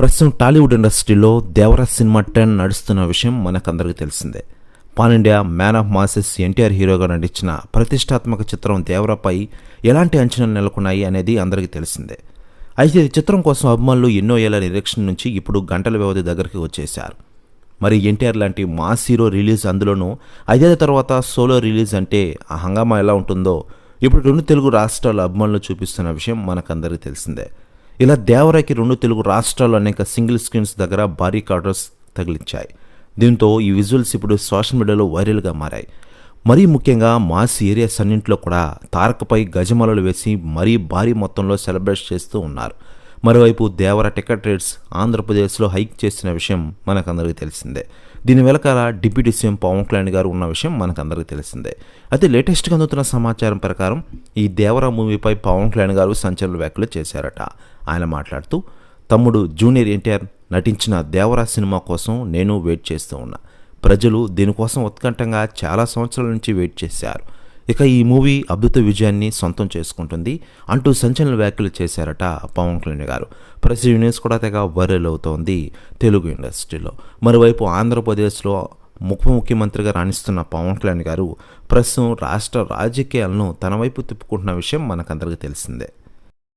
ప్రస్తుతం టాలీవుడ్ ఇండస్ట్రీలో Devaraj cinema trend నడుస్తున్న విషయం మనకందరికీ తెలిసిందే. Pan India man of masses NTR హీరోగా నటించిన ప్రతిష్టాత్మక చిత్రం దేవరాపై ఎలాంటి అంచనాలు నెలకొన్నాయి అనేది అందరికీ తెలిసిందే. అయితే ఈ చిత్రం కోసం అభిమానులు ఎన్నో ఏళ్ళ నిరీక్షణ నుంచి ఇప్పుడు గంటల వ్యవధి దగ్గరికి వచ్చేశారు. మరి ఎన్టీఆర్ లాంటి మాస్ హీరో రిలీజ్ అందులోనూ ఐదేళ్ళ తర్వాత సోలో రిలీజ్ అంటే ఆ హంగామా ఎలా ఉంటుందో ఇప్పుడు రెండు తెలుగు రాష్ట్రాల అభిమానులు చూపిస్తున్న విషయం మనకందరికీ తెలిసిందే. ఇలా దేవరాకి రెండు తెలుగు రాష్ట్రాలు అనేక సింగిల్ స్క్రీన్స్ దగ్గర భారీ కార్డర్స్ తగిలించాయి. దీంతో ఈ విజువల్స్ ఇప్పుడు సోషల్ మీడియాలో వైరల్గా మారాయి. మరీ ముఖ్యంగా మాస్ ఏరియాస్ సన్నింట్లో కూడా తారకపై గజమాలలు వేసి మరీ భారీ మొత్తంలో సెలబ్రేట్ చేస్తూ ఉన్నారు. మరోవైపు దేవర టికెట్ రేట్స్ ఆంధ్రప్రదేశ్లో హైక్ చేసిన విషయం మనకందరికీ తెలిసిందే. దీని వెనకాల డిప్యూటీ సీఎం పవన్ కళ్యాణ్ గారు ఉన్న విషయం మనకందరికీ తెలిసిందే. అయితే లేటెస్ట్గా అందుతున్న సమాచారం ప్రకారం ఈ దేవర మూవీపై పవన్ కళ్యాణ్ గారు సంచలన వ్యాఖ్యలు చేశారట. ఆయన మాట్లాడుతూ తమ్ముడు జూనియర్ ఎన్టీఆర్ నటించిన దేవరా సినిమా కోసం నేను వెయిట్ చేస్తూ ఉన్నా. ప్రజలు దీనికోసం ఉత్కంఠంగా చాలా సంవత్సరాల నుంచి వెయిట్ చేశారు. ఇక ఈ మూవీ అద్భుత విజయాన్ని సొంతం చేసుకుంటుంది అంటూ సంచలన వ్యాఖ్యలు చేశారట పవన్ కళ్యాణ్ గారు. ప్రెస్ న్యూస్ కూడా తెగ వైరల్ అవుతోంది తెలుగు ఇండస్ట్రీలో. మరోవైపు ఆంధ్రప్రదేశ్లో ఉప ముఖ్యమంత్రిగా రాణిస్తున్న పవన్ కళ్యాణ్ గారు ప్రస్తుతం రాష్ట్ర రాజకీయాలను తన వైపు తిప్పుకుంటున్న విషయం మనకందరికీ తెలిసిందే.